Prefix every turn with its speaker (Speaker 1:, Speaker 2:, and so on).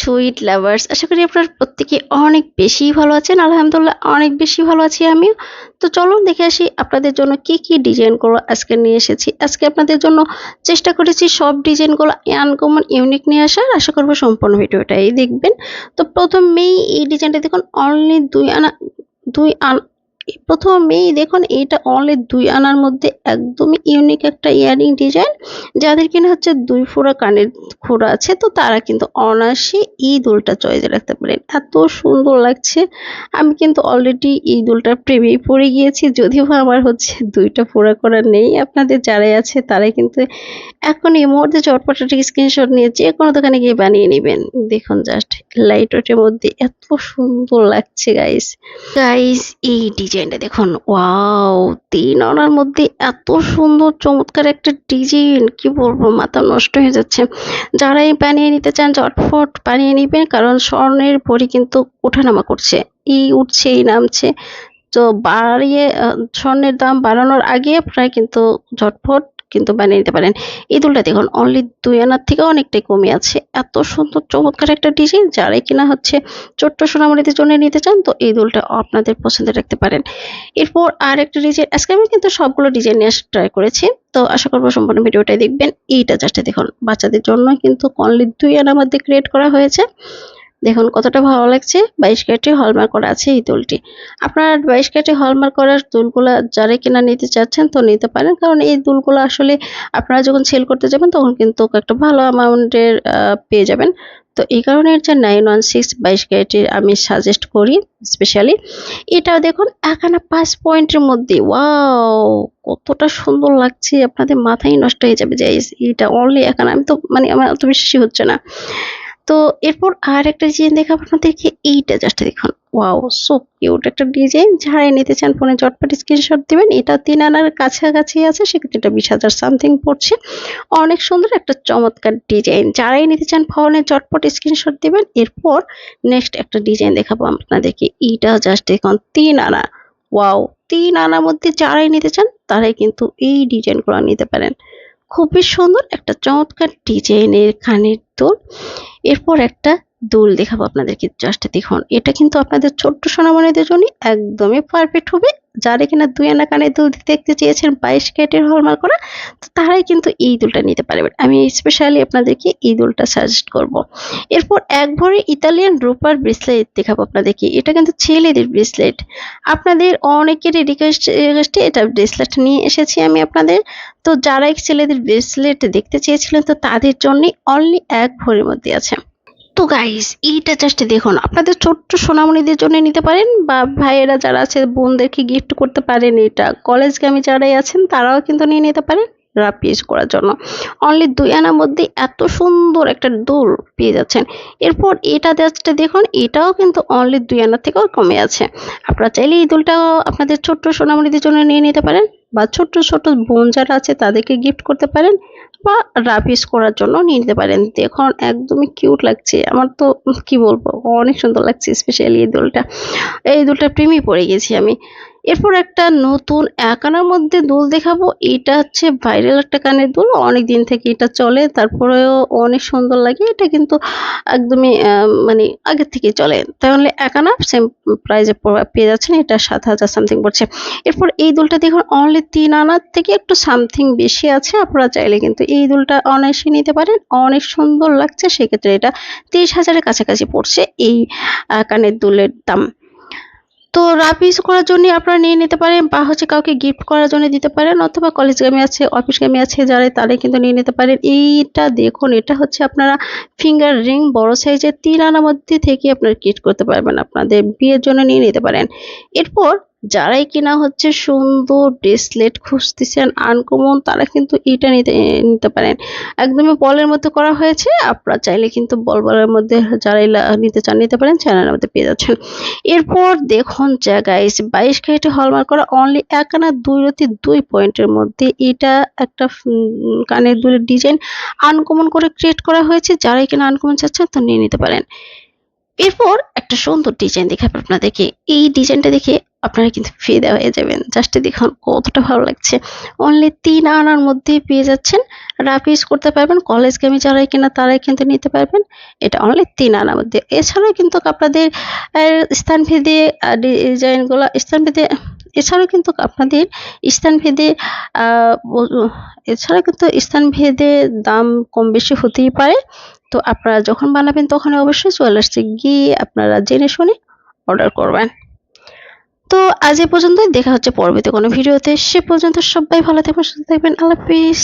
Speaker 1: Sweet lovers আশা করি আপনার প্রত্যেকে অনেক বেশি ভালো আছেন। আলহামদুলিল্লাহ অনেক বেশি ভালো আছি আমিও। তো চলুন দেখে আসি আপনাদের জন্য কি কি ডিজাইনগুলো আজকে নিয়ে এসেছি। আজকে আপনাদের জন্য চেষ্টা করেছি সব ডিজাইনগুলো আনকমন ইউনিক নিয়ে আসার। আশা করব সম্পূর্ণ ভিডিওটাই দেখবেন। তো প্রথমেই এই ডিজাইনটা দেখুন অনলি দুই আনা দুই আন প্রথমেই দেখুন এইটা অনলি দুই আনার মধ্যে একদমই ইউনিক একটা ইয়ারিং ডিজাইন যাদের কিনা হচ্ছে দুই ফোড়া কানের খোড়া আছে, তো তারা কিন্তু অনায়াসে এই দুলটা চয়েসে রাখতে পারেন। এত সুন্দর লাগছে। আমি কিন্তু অলরেডি এই দুলটার প্রেমেই পড়ে গিয়েছি, যদিও আমার হচ্ছে দুইটা ফোড়া করা নেই। আপনাদের যারাই আছে, তারাই কিন্তু এখন এই মুহূর্তে চটপটাটি স্ক্রিনশট নিয়ে যে কোনো দোকানে গিয়ে বানিয়ে নেবেন। দেখুন জাস্ট লাইট ওয়েটের মধ্যে এত সুন্দর লাগছে গাইস গাইস এই ডিজাইনটা দেখুন, ওয়াও, তিন অনার মধ্যে এত সুন্দর, চমৎকার একটা ডিজাইন। কি বলব, মাথা নষ্ট হয়ে যাচ্ছে। যারা এই বানিয়ে নিতে চান, ঝটফট বানিয়ে নেবেন, কারণ স্বর্ণের পরই কিন্তু ওঠানামা করছে। এই উঠছে, এই নামছে। তো বাড়িয়ে স্বর্ণের দাম বাড়ানোর আগে প্রায় কিন্তু ঝটফট কিন্তু বানিয়ে নিতে পারেন। এই দুলটা দেখুন অনলি দুই আনার থেকে অনেকটাই কমে আছে। এত সুন্দর, চমৎকার একটা ডিজাইন যারাই কিনা হচ্ছে ছোট্ট সোনামণিদের জন্য নিতে চান, তো এই দুলটা আপনাদের পছন্দ রাখতে পারেন। এরপর আর একটা ডিজাইন আজকে আমি কিন্তু সবগুলো ডিজাইন নিয়ে ট্রাই করেছি, তো আশা করব সম্পূর্ণ ভিডিওটাই দেখবেন। এইটা জাস্ট দেখুন, বাচ্চাদের জন্য কিন্তু অনলি দুই আনার মধ্যে ক্রিয়েট করা হয়েছে। দেখুন কতটা ভালো লাগছে। বাইশ ক্যারেটে হলমার্ক করা আছে এই দুলটি। আপনার বাইশ ক্যারেটে হলমার্ক করার দুলগুলা যারা কিনা নিতে চাচ্ছেন তো নিতে পারেন। কারণ এই দুলগুলো আসলে আপনারা যখন সেল করতে যাবেন তখন কিন্তু একটা ভালো অ্যামাউন্টের পেয়ে যাবেন। তো এই কারণে যে নাইন ওয়ান সিক্স বাইশ ক্যারেটের আমি সাজেস্ট করি স্পেশালি এটাও দেখুন একানা পাঁচ পয়েন্টের মধ্যে। ওয়াও! কতটা সুন্দর লাগছে। আপনাদের মাথায় নষ্ট হয়ে যাবে যে এটা অনলি একানা আমি তো মানে আমার অত বিশ্বাসই হচ্ছে না। তো এরপর আর একটা ডিজাইন দেখাবো আপনাদেরকে, এইটা জাস্ট দেখুন। ওয়াও সো কিউট একটা ডিজাইন যারাই নিতে চান ফোনে চটপট স্ক্রিনশট দিবেন। এটা তিন আনার কাছাকাছি আছে, সেক্ষেত্রে এটা বিশ হাজার সামথিং পড়ছে। অনেক সুন্দর একটা চমৎকার ডিজাইন যারাই নিতে চান ফোনে চটপট স্ক্রিনশট দিবেন। এরপর নেক্সট একটা ডিজাইন দেখাবো আপনাদেরকে। এইটা জাস্ট দেখুন, তিন আনা। ওয়াও তিন আনার মধ্যে যারাই নিতে চান, তারাই কিন্তু এই ডিজাইনগুলো নিতে পারেন। খুবই সুন্দর একটা চমৎকার ডিজাইনের কানের দুল। এরপর একটা দুল দেখাবো আপনাদেরকে জাস্ট দেখুন। এটা কিন্তু আপনাদের ছোট্ট সোনামণিদের জন্য একদমই পারফেক্ট হবে। যারা কিনা দুই আনা কানে দুল দেখতে চেয়েছেন বাইশ ক্যারেটের হলমার্ক করা, তো তারাই কিন্তু এই দুলটা নিতে পারবেন আমি স্পেশালি আপনাদেরকে এই দুলটা সাজেস্ট করব। এরপর এক ভরি ইতালিয়ান রূপার ব্রেসলেট দেখাবো আপনাদেরকে। এটা কিন্তু ছেলেদের ব্রেসলেট আপনাদের অনেকেরই রিকোয়েস্টে এটা ব্রেসলেট নিয়ে এসেছি আমি আপনাদের। তো যারা ছেলেদের ব্রেসলেট দেখতে চেয়েছিলেন, তো তাদের জন্য অনলি এক ভরির মধ্যে আছে। তো গাইস এইটা জাস্ট দেখুন, আপনাদের ছোট্ট সোনামণিদের জন্য নিতে পারেন বা ভাইয়েরা যারা আছে, বোনদেরকে গিফট করতে পারেন এটা। কলেজ কলেজগামী যারাই আছেন, তারাও কিন্তু নিয়ে নিতে পারেন রাফ ইউজ করার জন্য। অনলি দুই আনার মধ্যে এত সুন্দর একটা দুল পেয়ে যাচ্ছেন। এরপর এটা জাস্ট দেখুন, এটাও কিন্তু অনলি দুই আনার থেকেও কমে আছে। আপনারা চাইলে এই দুলটাও আপনাদের ছোট্ট সোনামণিদের জন্য নিয়ে নিতে পারেন। বা ছোট্ট ছোট বোন যারা আছে তাদেরকে গিফট করতে পারেন বা রাফিস করার জন্য নিয়ে নিতে পারেন। দেখুন, একদমই কিউট লাগছে। আমার তো কি বলব, অনেক সুন্দর লাগছে স্পেশালি এই দুলটা। এই দুলটা প্রেমে পড়ে গেছি আমি। এরপর একটা নতুন একানার মধ্যে দুল দেখাবো। এটা হচ্ছে ভাইরাল একটা কানের দুল। অনেক দিন থেকে এটা চলে, তারপরেও অনেক সুন্দর লাগে। এটা কিন্তু একদমই মানে আগের থেকে চলে। তাহলে একানা সেম প্রাইজে পেয়ে যাচ্ছেন। এটা সাত হাজার সামথিং পড়ছে। এরপর এই দুলটা দেখুন অনলি তিন আনার থেকে একটু সামথিং বেশি আছে। আপনারা চাইলে কিন্তু এই দুলটা অনায়াসে নিতে পারেন। অনেক সুন্দর লাগছে। সেক্ষেত্রে এটা তিরিশ হাজারের কাছাকাছি পড়ছে এই কানের দুলের দাম। তো রাফ ইউজ করার জন্য আপনারা নিয়ে নিতে পারেন বা হচ্ছে কাউকে গিফট করার জন্য দিতে পারেন অথবা কলেজ গামি আছে অফিস গামে আছে যারা তারা কিন্তু নিয়ে নিতে পারেন। এইটা দেখুন, এটা হচ্ছে আপনারা ফিঙ্গার রিং বড় সাইজের তিন আনার মধ্যে থেকে আপনারা কিট করতে পারবেন, আপনাদের বিয়ের জন্য নিয়ে নিতে পারেন। এরপর যারাই কিনা হচ্ছে সুন্দর ব্রেসলেট খুঁজতেছেন আনকমন তারা কিন্তু এটা নিতে নিতে পারেন। একদমই বলের মধ্যে করা হয়েছে, আপনারা চাইলে কিন্তু বল বলের মধ্যে যারাই নিতে চান নিতে পারেন চ্যানেলের মধ্যে পেয়ে যাচ্ছেন। এরপর দেখুন জায়গায় বাইশ ক্যারেটে হলমার্ক করা অনলি এক আনা দুই রতি দুই পয়েন্টের মধ্যে এটা একটা কানের দুলের ডিজাইন আনকমন করে ক্রিয়েট করা হয়েছে, যারাই কিনা আনকমন চাচ্ছেন তো নিয়ে নিতে পারেন। এরপর একটা সুন্দর ডিজাইন দেখাবো আপনাদেরকে। এই ডিজাইনটা দেখে আপনারা কিন্তু ফিদা হয়ে যাবেন। জাস্ট দেখুন কতটা ভালো লাগছে। অনলি তিন আনার মধ্যেই পেয়ে যাচ্ছেন। রাফ ইউজ করতে পারবেন কলেজ গেমি যারাই কিনা তারাই কিন্তু নিতে পারবেন। এটা অনলি তিন আনার মধ্যে। এছাড়াও কিন্তু আপনাদের স্থানভেদে ডিজাইনগুলো স্থানভেদে এছাড়াও কিন্তু আপনাদের স্থানভেদে এছাড়া কিন্তু স্থানভেদে দাম কম বেশি হতেই পারে। তো আপনারা যখন বানাবেন তখন অবশ্যই আসছে। গিয়ে আপনারা জেনে শুনে অর্ডার করবেন। তো আজ এ পর্যন্তই। দেখা হচ্ছে পরবর্তী কোনো ভিডিওতে। সে পর্যন্ত সবাই ভালো থাকবেন, সুস্থ থাকবেন। আল্লাহ হাফিজ।